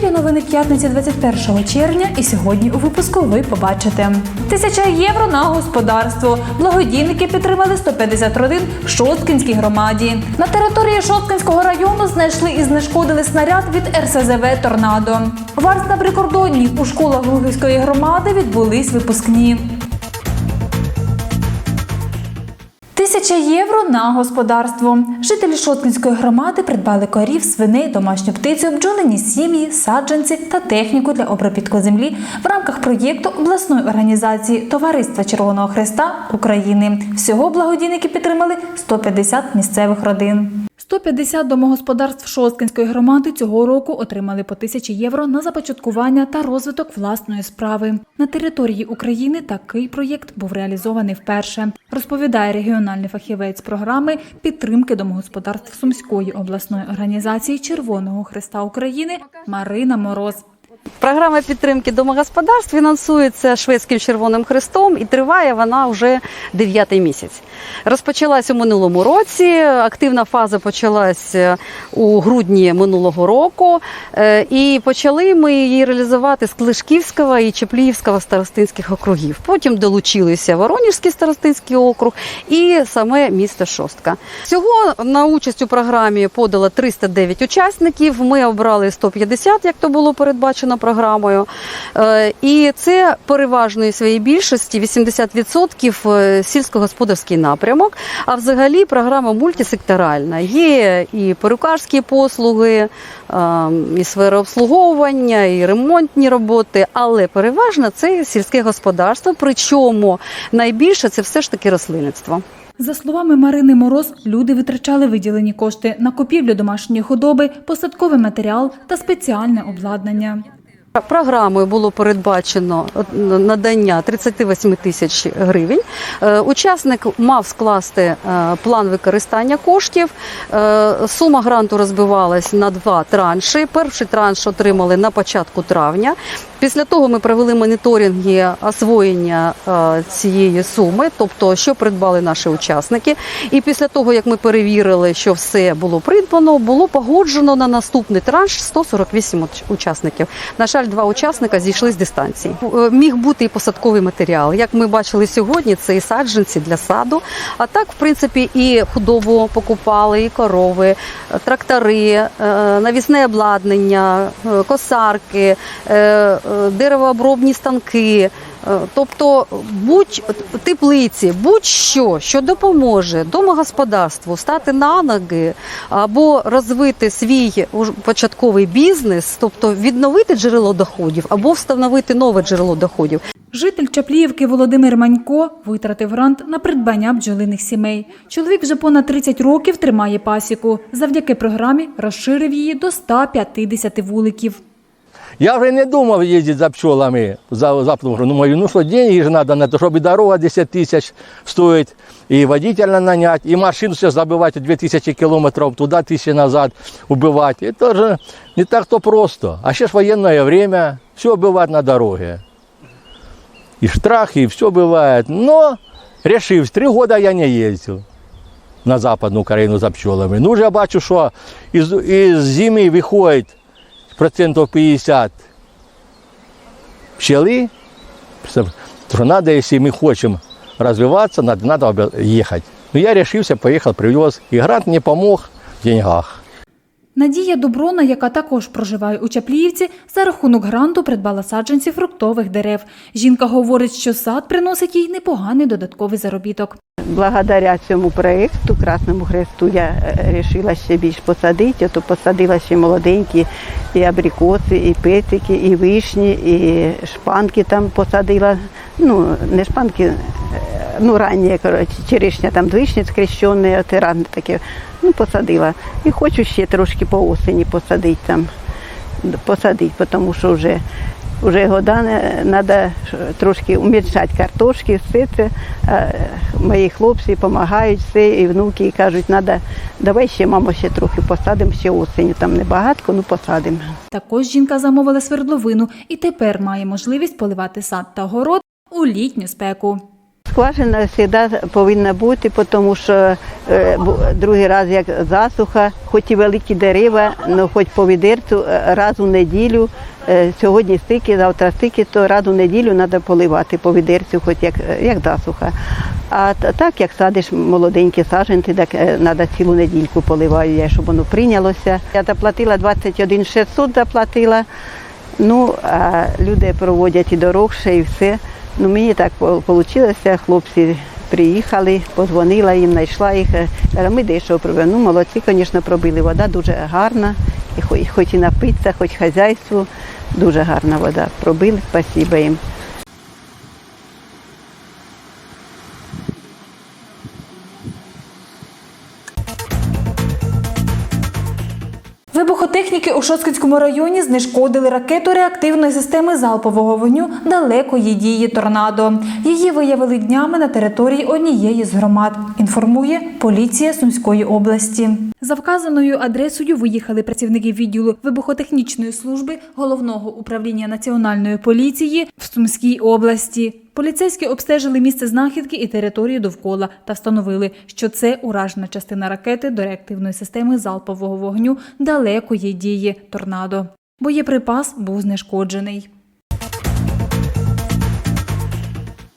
ефірі новини п'ятниці 21 червня, і сьогодні у випуску ви побачите тисяча євро на господарство. Благодійники підтримали 150 родин в Шосткинській громаді. На території Шосткинського району знайшли і знешкодили снаряд від РСЗВ Торнадо. Варс на прикордонні у школах Лугівської громади відбулись випускні. Тисяча євро на господарство. Жителі Шоткінської громади придбали корів, свиней, домашню птицю, бджолині сім'ї, саджанці та техніку для обробітку землі в рамках проєкту обласної організації Товариства Червоного Христа України. Всього благодійники підтримали 150 місцевих родин. 150 домогосподарств Шосткинської громади цього року отримали по тисячі євро на започаткування та розвиток власної справи. На території України такий проєкт був реалізований вперше, розповідає регіональний фахівець програми підтримки домогосподарств Сумської обласної організації Червоного Христа України Марина Мороз. Програма підтримки домогосподарств фінансується Шведським Червоним Хрестом і триває вона вже дев'ятий місяць. Розпочалась у минулому році. Активна фаза почалась у грудні минулого року. Е, І почали ми її реалізувати з Клишківського і Чепліївського старостинських округів. Потім долучилися Воронежський старостинський округ і саме місто Шостка. Всього на участь у програмі подало 309 учасників. Ми обрали 150, як то було передбачено програмою. Е, І це переважної своєї більшості 80% е, сільськогосподарський напрямок. А взагалі програма мультисекторальна. Є і перукарські послуги, е, і сфера обслуговування, і ремонтні роботи, але переважно це сільське господарство. Причому найбільше це все ж таки рослинництво. За словами Марини Мороз, люди витрачали виділені кошти на купівлю домашньої худоби, посадковий матеріал та спеціальне обладнання. Програмою було передбачено надання 38 тисяч гривень. Е, Учасник мав скласти е, план використання коштів. Е, Сума гранту розбивалась на два транші. Перший транш отримали на початку травня. Після того ми провели моніторинги освоєння цієї суми, тобто що придбали наші учасники. І після того, як ми перевірили, що все було придбано, було погоджено на наступний транш 148 учасників. На жаль, два учасника зійшли з дистанції. Е, Міг бути і посадковий матеріал. Як ми бачили сьогодні, це і саджанці для саду. А так, в принципі, і худобу покупали, і корови, е, трактори, е, навісне обладнання, косарки, деревообробні станки. Е, Тобто будь теплиці, будь-що, що допоможе домогосподарству стати на ноги або розвити свій початковий бізнес, тобто відновити джерело доходів або встановити нове джерело доходів. Житель Чапліївки Володимир Манько витратив грант на придбання бджолиних сімей. Чоловік вже понад 30 років тримає пасіку. Завдяки програмі розширив її до 150 вуликів. Я вже не думав їздити за пчелами, за, за. Ну, мою, ну що, деньги ж треба на те, щоб і дорога 10 тисяч стоїть, і водителя нанять, і машину все забивати 2000 кілометрів туди, тисячі назад убивати. Це ж не так то просто. А ще ж воєнне время, все буває на дороге. І штрафи, і все буває. Но решив, три роки я не їздив на Западну Україну за пчелами. Ну, вже бачу, що із, із зими виходить процентов 50 пчелы, что надо, мы хотим развиваться, надо, надо ехать. Но я решился, поехал, привез. И грант мне помог в деньгах. Надія Доброна, яка також проживає у Чапліївці, за рахунок гранту придбала саджанці фруктових дерев. Жінка говорить, що сад приносить їй непоганий додатковий заробіток. Благодаря цьому проєкту Красному Хресту я вирішила ще більш посадити, то посадила ще молоденькі і абрикоси, і петики, і вишні, і шпанки там посадила. Ну, не шпанки, е, ну ранні, коротше, черешня там вишні скрещені, от рано таке. Ну, посадила. І хочу ще трошки по осені посадити там, посадити, тому що вже вже года треба трошки умільшати картошки, все це. А мої хлопці допомагають, все, і внуки і кажуть, треба, давай ще, мамо, ще трохи посадимо, ще осінню. Там небагатко, ну посадимо. Також жінка замовила свердловину і тепер має можливість поливати сад та город у літню спеку. Скважина завжди повинна бути, тому що е, другий раз як засуха, хоч і великі дерева, але хоч по відерцю е, раз у неділю. Е, Сьогодні стики, завтра стики, то раз у неділю треба поливати по відерцю, хоч як, е, як засуха. А так як садиш молоденькі саджанці, так треба цілу недільку поливаю я, щоб воно прийнялося. Я заплатила 21 600 заплатила. Ну, а люди проводять і дорогше, і все. Ну, мені так вийшло, хлопці приїхали, позвонила їм, знайшла їх. Ми дещо пробили. Ну, молодці, звісно, пробили. Вода дуже гарна, і хоч, хоч і напитися, хоч хазяйству, дуже гарна вода. Пробили, спасибо їм. Вибухотехніки у Шоскінському районі знешкодили ракету реактивної системи залпового вогню далекої дії торнадо. Її виявили днями на території однієї з громад. Інформує поліція Сумської області. За вказаною адресою виїхали працівники відділу вибухотехнічної служби головного управління національної поліції в Сумській області. Поліцейські обстежили місце знахідки і територію довкола та встановили, що це уражена частина ракети до реактивної системи залпового вогню далекої дії торнадо. Боєприпас був знешкоджений.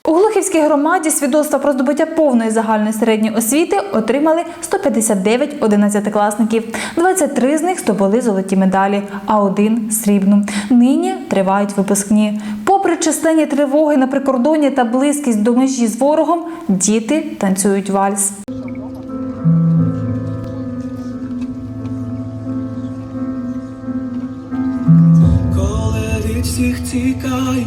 У Глухівській громаді свідоцтва про здобуття повної загальної середньої освіти отримали 159 одинадцятикласників. 23 з них здобули золоті медалі, а один срібну. Нині тривають випускні. Попри численні тривоги на прикордонні та близькість до межі з ворогом, діти танцюють вальс. Коли від всіх тікаю,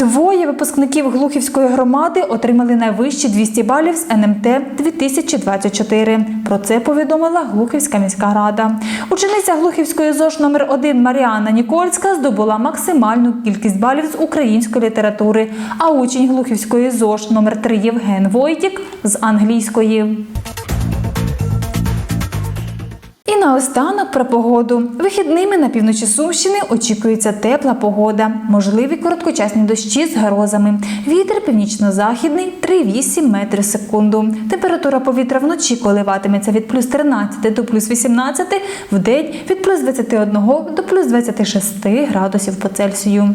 Двоє випускників Глухівської громади отримали найвищі 200 балів з НМТ 2024. Про це повідомила Глухівська міська рада. Учениця Глухівської ЗОЖ номер 1 Маріанна Нікольська здобула максимальну кількість балів з української літератури, а учень Глухівської ЗОЖ номер 3 Євген Войтік з англійської. Наостанок про погоду. Вихідними на півночі Сумщини очікується тепла погода, можливі короткочасні дощі з грозами. Вітер північно-західний 3,8 метрів секунду. Температура повітря вночі коливатиметься від плюс 13 до плюс 18, в день від плюс 21 до плюс 26 градусів по Цельсію.